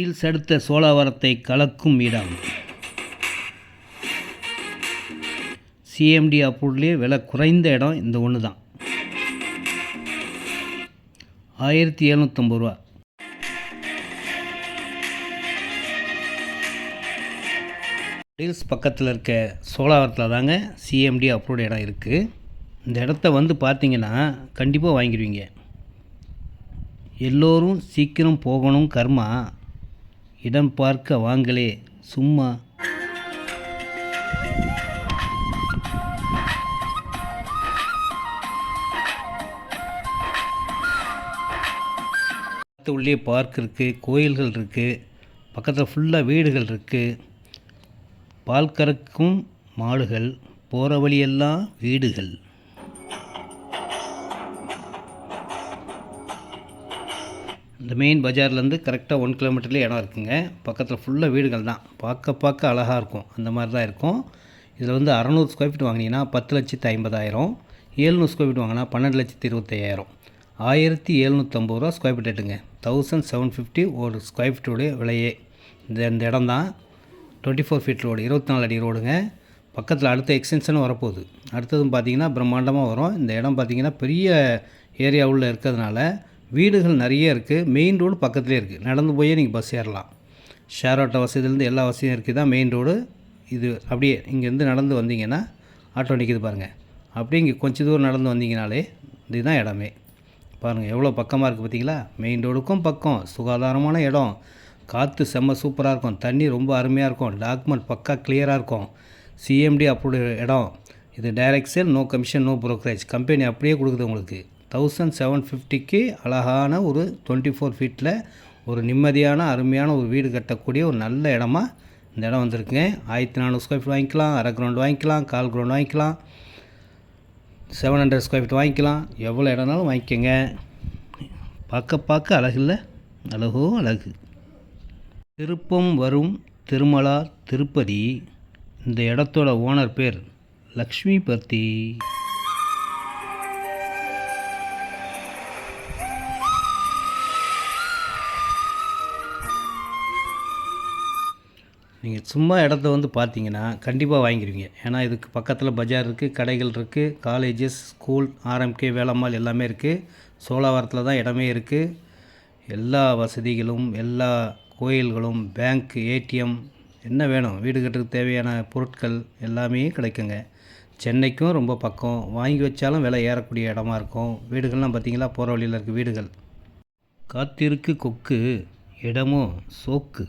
Heels அடுத்த சோழாவரத்தை கலக்கும் இடம். சிஎம்டி அப்ரூவ்லேயே விலை குறைந்த இடம் இந்த ஒன்று தான். ஆயிரத்தி எழுநூற்றம்பது ரூபா. ஹில்ஸ் பக்கத்தில் இருக்க சோழாவரத்தில் தாங்க சிஎம்டி அப்ரூவ்டு இடம் இருக்குது இந்த இடத்த வந்து பார்த்தீங்கன்னா கண்டிப்பாக வாங்கிடுவீங்க. எல்லோரும் சீக்கிரம் போகணும் கர்மா. இடம் பார்க்க வாங்களே சும்மா. பக்கத்து உள்ளே பார்க் இருக்குது கோயில்கள் இருக்குது பக்கத்தில் ஃபுல்லாக வீடுகள் இருக்குது பால் கறக்கும் மாடுகள் போகிற வழியெல்லாம் வீடுகள். இந்த மெயின் பஜார்லேருந்து கரெக்டாக ஒன் கிலோமீட்டர்லேயே இடம் இருக்குங்க. பக்கத்தில் ஃபுல்லாக வீடுகள் தான் பார்க்க பார்க்க அழகாக இருக்கும். அந்த மாதிரி தான் இருக்கும். இதில் வந்து அறநூறு ஸ்கொயர் ஃபீட் வாங்கினீங்கன்னா பத்து லட்சத்து ஐம்பதாயிரம். ஏழ்நூறு ஸ்கொயர் ஃபீட் வாங்கினா பன்னெண்டு லட்சத்து இருபத்தையாயிரம். ஆயிரத்தி எழுநூற்றம்பது ரூபா ஸ்கொயர் ஃபீட் ரேட்டுங்க. தௌசண்ட் செவன் ஃபிஃப்டி ஒரு ஸ்கொயர் ஃபீட்டோடைய விலையே. இந்த இந்த இடம் தான் டுவெண்ட்டி ஃபோர் ஃபீட் ரோடு இருபத்தி நாலு அடி ரோடுங்க பக்கத்தில் அடுத்த எக்ஸ்டென்ஷனும் வரப்போகுது. அடுத்ததும் பார்த்தீங்கன்னா பிரம்மாண்டமாக வரும். இந்த இடம் பார்த்தீங்கன்னா பெரிய ஏரியா உள்ள இருக்கிறதுனால வீடுகள் நிறைய இருக்குது மெயின் ரோடு பக்கத்துலேயே இருக்குது நடந்து போயே நீங்கள் பஸ் ஏறலாம். ஷேர் ஆட்டோ வசதியிலேருந்து எல்லா வசதியும் இருக்குது தான் மெயின் ரோடு இது அப்படியே இங்கேருந்து நடந்து வந்தீங்கன்னா ஆட்டோ நிற்கிது பாருங்கள் அப்படியே இங்கே கொஞ்சம் தூரம் நடந்து வந்தீங்கனாலே இதுதான் இடமே. பாருங்கள் எவ்வளோ பக்கமாக இருக்குது பார்த்தீங்களா? மெயின் ரோடுக்கும் பக்கம். சுகாதாரமான இடம். காற்று செம்ம சூப்பராக இருக்கும். தண்ணி ரொம்ப அருமையாக இருக்கும். டாக்குமெண்ட் பக்கா கிளியராக இருக்கும். சிஎம்டி அப்ரூவ்டு இடம். இது direct sale no commission no brokerage company அப்படியே கொடுக்குது உங்களுக்கு. தௌசண்ட் செவன் ஃபிஃப்டிக்கு அழகான ஒரு டுவெண்ட்டி ஃபோர் ஃபீட்டில் ஒரு நிம்மதியான அருமையான ஒரு வீடு கட்டக்கூடிய ஒரு நல்ல இடமா இந்த இடம் வந்திருக்குங்க. ஆயிரத்தி நானூறு ஸ்கொயர் ஃபீட் வாங்கிக்கலாம் அரை கிரவுண்ட் வாங்கிக்கலாம் கால் கிரவுண்ட் வாங்கிக்கலாம் செவன் ஹண்ட்ரட் ஸ்கொயர் ஃபீட் வாங்கிக்கலாம். எவ்வளோ இடம்னாலும் வாங்கிக்கோங்க. பார்க்க பார்க்க அழகில்ல அழகோ அழகு. திருப்பம் வரும் திருமலா திருப்பதி. இந்த இடத்தோட ஓனர் பேர் லக்ஷ்மி பர்த்தி. நீங்கள் சும்மா இடத்த வந்து பார்த்தீங்கன்னா கண்டிப்பாக வாங்கிடுவீங்க ஏன்னா இதுக்கு பக்கத்தில் பஜார் இருக்குது கடைகள் இருக்குது காலேஜஸ் ஸ்கூல் ஆர்எம்கே வேலம்மாள் எல்லாமே இருக்குது சோழாவரத்தில் தான் இடமே இருக்குது எல்லா வசதிகளும் எல்லா கோயில்களும் பேங்க் ஏடிஎம் என்ன வேணும் வீடு கட்டுறதுக்கு தேவையான பொருட்கள் எல்லாமே கிடைக்குங்க. சென்னைக்கும் ரொம்ப பக்கம். வாங்கி வச்சாலும் விலை ஏறக்கூடிய இடமா இருக்கும். வீடுகள்லாம் பார்த்தீங்களா போகிற வழியில் இருக்குது வீடுகள். காத்திருக்கு கொக்கு இடமும் சோக்கு.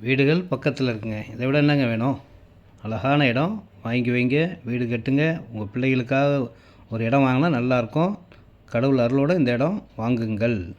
வீடுகள் பக்கத்தில் இருக்குங்க. இதை விட என்னங்க வேணும்? அழகான இடம். வாங்கி வைங்க. வீடு கட்டுங்க. உங்கள் பிள்ளைகளுக்காக ஒரு இடம் வாங்கினா நல்லாயிருக்கும் கடவுள் அருளோடு இந்த இடம் வாங்குங்கள்.